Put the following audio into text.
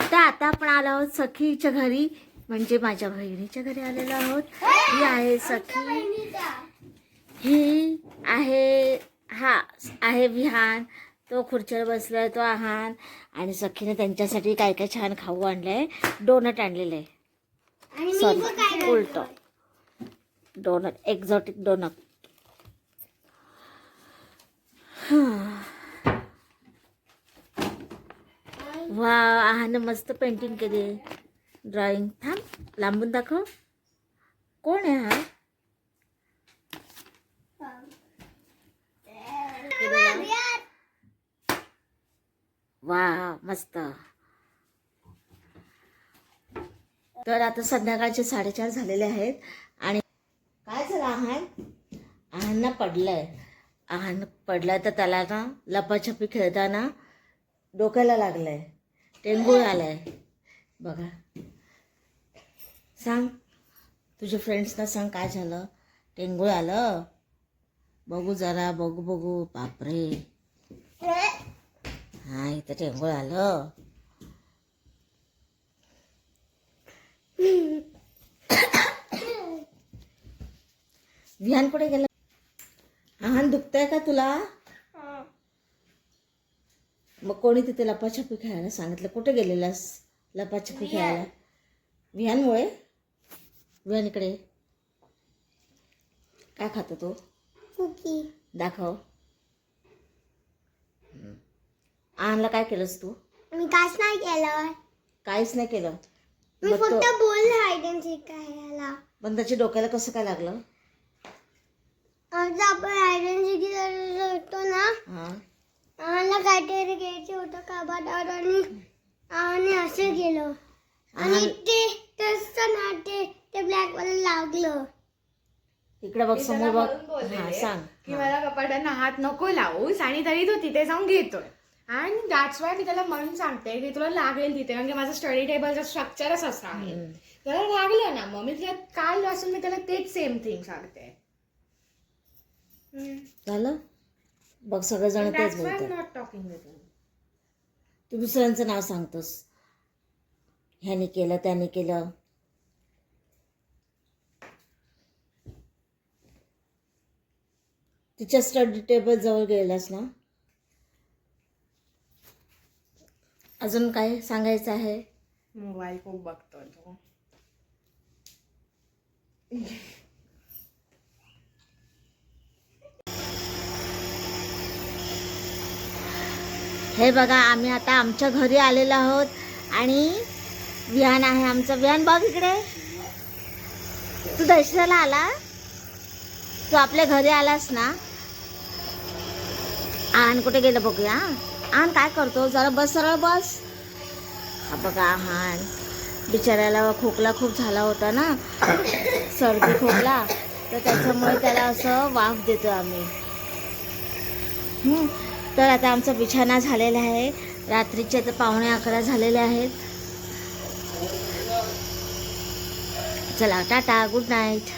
तर आता आपण आलो आहोत सखीच्या घरी. म्हणजे माझ्या बहिणीच्या घरी आलेलो आहोत. ही आहे सखी. ही आहे हा आहे विहान. तो खुर्चीवर बसलाय तो आहान. आणि सखीने त्यांच्यासाठी काय काय छान खाऊ आणलंय. डोनट आणलेलं आहे. सॉरी उलट. Donut exotic donut. वा आहानं मस्त पेंटिंग केली. ड्रॉइंग थांब लांबून दाखव. कोण आहे हा? वा मस्त. तर आता संध्याकाळचे साडेचार झालेले आहेत. आणि काय झालं आहान? आहांना पडलंय. आहान पडलाय तर त्याला ना लपाछपी खेळताना डोक्याला लागलंय. टेंगूळ आलाय. बघा. सांग. तुझ्या फ्रेंड्सना सांग काय झालं? टेंगूळ आलं? बघू जरा बघू बघू. बापरे. हा इथं टेंगूळ आलं. विहान कुठे गेलं? आहान दुखतंय का तुला? मग कोणी तिथे लपाछपी खेळायला सांगितलं कुठे गेलेलास? लपाछपी खेळायला. विहानमुळे विहान इकडे. काय खातो तो? कुकी. दाखव. आणला काय केलंस तू? मी काच नाही केलं. काहीच नाही केलं. मी मग तो फक्त बोललो हायडन सीक खेळायला पण त्याच्या डोक्याला कसं काय लागलं? आता आपण सीक होतो ना हा आम्हाला काहीतरी घ्यायचं होतं कबाडावर आणि आणि असं गेलो आणि ते तसं ना ते ते ब्लॅक वाला लागलं. इकडे बघ मी समोर त्याला बघ. वरून बोललेले हा सांग. की मला कपाटांना हात नको लावूस आणि तरी तो तिथे जाऊन घेतोय. आणि दॅट्स वाय मी त्याला म्हणून सांगते की तुला लागेल तिथे कारण की माझं स्टडी टेबलचं स्ट्रक्चरच असं आहे. हम्म. त्याला लागलं ना मग मी तिला काल वाचून मी त्याला तेच सेम थिंग सांगते. झालं? बघ सगळेजण तेच बोलतात. नॉट टॉकिंग विथ तू दुसऱ्यांचं नाव सांगतोस. ह्याने केलं त्याने केलं. तिच्या स्टडी टेबल जवळ गेलास ना? अजून काय सांगायचं आहे? मोबाईल खूप बघतो तो. हे बघा आम्ही आता आमच्या घरी आलेलो आहोत आणि विहान आहे आमचं. विहान बघ इकडे. तू दर्शनाला आला? तू आपल्या घरी आलास ना? आण कुठे गेलं बघूया. आण काय करतो? जरा बस सरळ बस. हा बघा आहान बिचाऱ्याला खोकला खूप झाला होता ना? सर्दी खोकला. तर त्याच्यामुळे त्याला असं वाफ देतो आम्ही. तर आता आमचा बिछाना झालेला आहे. रात्रीचे आता पावणे अकरा झालेले आहेत. चला टाटा गुड नाईट